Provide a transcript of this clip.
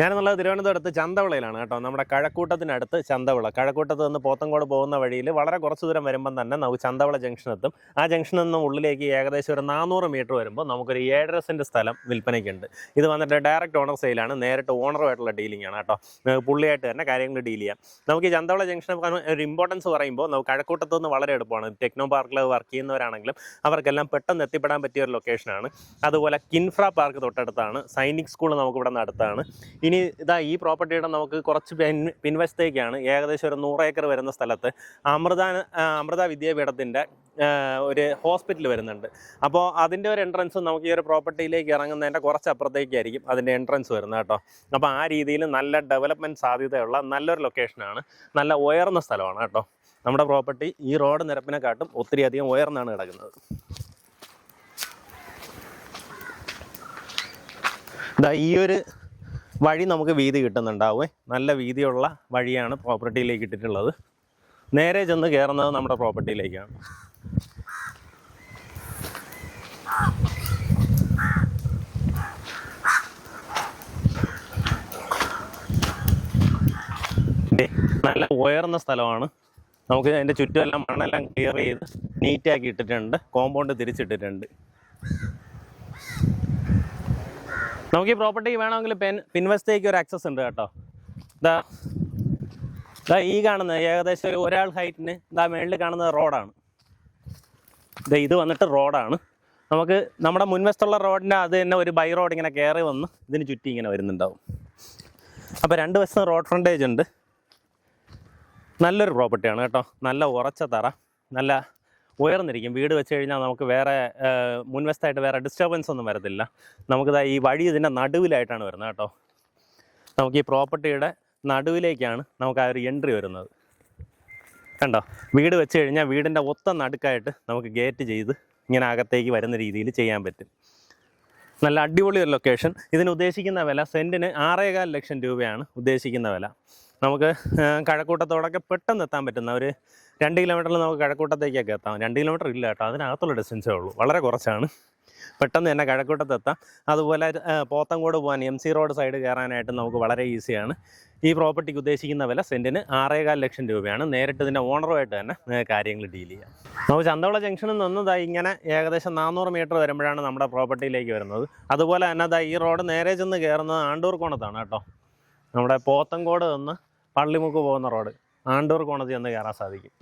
ഞാനെന്നുള്ളത് തിരുവനന്തപുരത്ത് ചന്തവിളയിലാണ് കേട്ടോ. നമ്മുടെ കഴക്കൂട്ടത്തിനടുത്ത് ചന്തവിള. കഴക്കൂട്ടത്ത് നിന്ന് പോത്തങ്കോട് പോകുന്ന വഴിയിൽ വളരെ കുറച്ച് ദൂരം വരുമ്പം തന്നെ നമുക്ക് ചന്തവിള ജംഗ്ഷൻ എത്തും. ആ ജംഗ്ഷനിൽ നിന്ന് ഉള്ളിലേക്ക് ഏകദേശം ഒരു നാനൂറ് മീറ്റർ വരുമ്പോൾ നമുക്കൊരു ഏഴര സെന്റ് സ്ഥലം വിൽപ്പനയ്ക്കുണ്ട്. ഇത് വന്നിട്ട് ഡയറക്റ്റ് ഓണർ സെയിലാണ് നേരിട്ട് ഓണറുമായിട്ടുള്ള ഡീലിംഗ് ആണ് കേട്ടോ. പുള്ളിയായിട്ട് തന്നെ കാര്യങ്ങൾ ഡീൽ ചെയ്യാം. നമുക്ക് ഈ ചന്തവിള ജംഗ്ഷൻ ഒരു ഇമ്പോർട്ടൻസ് പറയുമ്പോൾ നമുക്ക് കഴക്കൂട്ടത്ത് നിന്ന് വളരെ എളുപ്പമാണ്. ടെക്നോ പാർക്കിൽ വർക്ക് ചെയ്യുന്നവരാണെങ്കിലും അവർക്കെല്ലാം പെട്ടെന്ന് എത്തിപ്പെടാൻ പറ്റിയ ഒരു ലൊക്കേഷനാണ് അതുപോലെ കിൻഫ്ര പാർക്ക് തൊട്ടടുത്താണ്. സൈനിക് സ്കൂൾ നമുക്ക് ഇവിടെ നിന്ന് അടുത്താണ് ഇനി ഇതാ ഈ പ്രോപ്പർട്ടിയുടെ നമുക്ക് കുറച്ച് പിൻ പിൻവശത്തേക്കാണ് ഏകദേശം ഒരു നൂറ് ഏക്കർ വരുന്ന സ്ഥലത്ത് അമൃത അമൃത വിദ്യാപീഠത്തിന്റെ ഒരു ഹോസ്പിറ്റൽ വരുന്നുണ്ട്. അപ്പോൾ അതിന്റെ ഒരു എൻട്രൻസ് നമുക്ക് ഈ ഒരു പ്രോപ്പർട്ടിയിലേക്ക് ഇറങ്ങുന്നതിന്റെ കുറച്ച് അപ്പുറത്തേക്കായിരിക്കും അതിന്റെ എൻട്രൻസ് വരുന്നത് കേട്ടോ. അപ്പോൾ ആ രീതിയിൽ നല്ല ഡെവലപ്മെന്റ് സാധ്യതയുള്ള നല്ലൊരു ലൊക്കേഷനാണ് നല്ല ഉയർന്ന സ്ഥലമാണ് കേട്ടോ. നമ്മുടെ പ്രോപ്പർട്ടി ഈ റോഡ് നിരപ്പിനെക്കാട്ടും ഒത്തിരി അധികം ഉയർന്നാണ് കിടക്കുന്നത്. ഈ ഒരു വഴി നമുക്ക് വീതി കിട്ടുന്നുണ്ടാവേ. നല്ല വീതിയുള്ള വഴിയാണ് പ്രോപ്പർട്ടിയിലേക്ക് ഇട്ടിട്ടുള്ളത്. നേരെ ചെന്ന് കയറുന്നത് നമ്മുടെ പ്രോപ്പർട്ടിയിലേക്കാണ്. നല്ല ഉയർന്ന സ്ഥലമാണ്. നമുക്ക് അതിന്റെ ചുറ്റുമെല്ലാം മണ്ണെല്ലാം ക്ലിയർ ചെയ്ത് നീറ്റാക്കി ഇട്ടിട്ടുണ്ട്. കോമ്പൗണ്ട് തിരിച്ചിട്ടിട്ടുണ്ട്. നമുക്ക് ഈ പ്രോപ്പർട്ടി വേണമെങ്കിൽ പെൻ പിൻവശത്തേക്ക് ഒരു ആക്സസ് ഉണ്ട് കേട്ടോ. ഇതാ ഈ കാണുന്നത് ഏകദേശം ഒരു ഒരാൾ ഹൈറ്റിന് ഇതാ മേളിൽ കാണുന്നത് റോഡാണ് ഇതാ ഇത് വന്നിട്ട് റോഡാണ് നമുക്ക് നമ്മുടെ മുൻവശത്തുള്ള റോഡിന്റെ അത് തന്നെ ഒരു ബൈ റോഡ് ഇങ്ങനെ കയറി വന്ന് ഇതിന് ചുറ്റി ഇങ്ങനെ വരുന്നുണ്ടാവും. അപ്പോൾ രണ്ട് വശത്തും റോഡ് ഫ്രണ്ടേജ് ഉണ്ട്. നല്ലൊരു പ്രോപ്പർട്ടിയാണ് കേട്ടോ. നല്ല ഉറച്ച തറ നല്ല ഉയർന്നിരിക്കും വീട് വെച്ച് കഴിഞ്ഞാൽ നമുക്ക് വേറെ മുൻവശത്തായിട്ട് വേറെ ഡിസ്റ്റർബൻസ് ഒന്നും വരത്തില്ല. നമുക്കിതാ ഈ വഴി ഇതിന്റെ നടുവിലായിട്ടാണ് വരുന്നത് കേട്ടോ. നമുക്ക് ഈ പ്രോപ്പർട്ടിയുടെ നടുവിലേക്കാണ് നമുക്ക് ആ ഒരു എൻട്രി വരുന്നത്. കണ്ടോ? വീട് വെച്ച് കഴിഞ്ഞാൽ വീടിന്റെ ഒത്ത നടുക്കായിട്ട് നമുക്ക് ഗേറ്റ് ചെയ്ത് ഇങ്ങനെ അകത്തേക്ക് വരുന്ന രീതിയിൽ ചെയ്യാൻ പറ്റും. നല്ല അടിപൊളി ഒരു ലൊക്കേഷൻ ഇതിന് ഉദ്ദേശിക്കുന്ന വില സെന്റിന് ആറേകാൽ ലക്ഷം രൂപയാണ് ഉദ്ദേശിക്കുന്ന വില. നമുക്ക് കഴക്കൂട്ടത്തോടൊക്കെ പെട്ടെന്ന് എത്താൻ പറ്റുന്ന ഒരു രണ്ട് കിലോമീറ്ററിൽ നമുക്ക് കഴക്കൂട്ടത്തേക്കൊക്കെ എത്താം. രണ്ട് കിലോമീറ്റർ ഇല്ല കേട്ടോ അതിനകത്തുള്ള ഡിസ്റ്റൻസേ ഉള്ളൂ. വളരെ കുറച്ചാണ്. പെട്ടെന്ന് തന്നെ കഴക്കൂട്ടത്ത് എത്താം. അതുപോലെ പോത്തങ്കോട് പോകാൻ എം സി റോഡ് സൈഡ് കയറാനായിട്ട് നമുക്ക് വളരെ ഈസിയാണ് ഈ പ്രോപ്പർട്ടിക്ക് ഉദ്ദേശിക്കുന്ന വില സെന്റിന് ആറേകാൽ ലക്ഷം രൂപയാണ്. നേരിട്ട് ഇതിന്റെ ഓണറുമായിട്ട് തന്നെ കാര്യങ്ങൾ ഡീൽ ചെയ്യാം. നമുക്ക് ചന്തവള ജംഗ്ഷനിൽ നിന്നതായി ഇങ്ങനെ ഏകദേശം നാനൂറ് മീറ്റർ വരുമ്പോഴാണ് നമ്മുടെ പ്രോപ്പർട്ടിയിലേക്ക് വരുന്നത്. അതുപോലെ തന്നെ ഈ റോഡ് നേരെ ചെന്ന് കയറുന്നത് ആണ്ടൂർ കോണത്താണ് കേട്ടോ. നമ്മുടെ പോത്തങ്കോട് നിന്ന് പള്ളിമുക്ക് പോകുന്ന റോഡ് ആണ്ടൂർ കോണത്തിൽ ഒന്ന് കയറാൻ സാധിക്കും.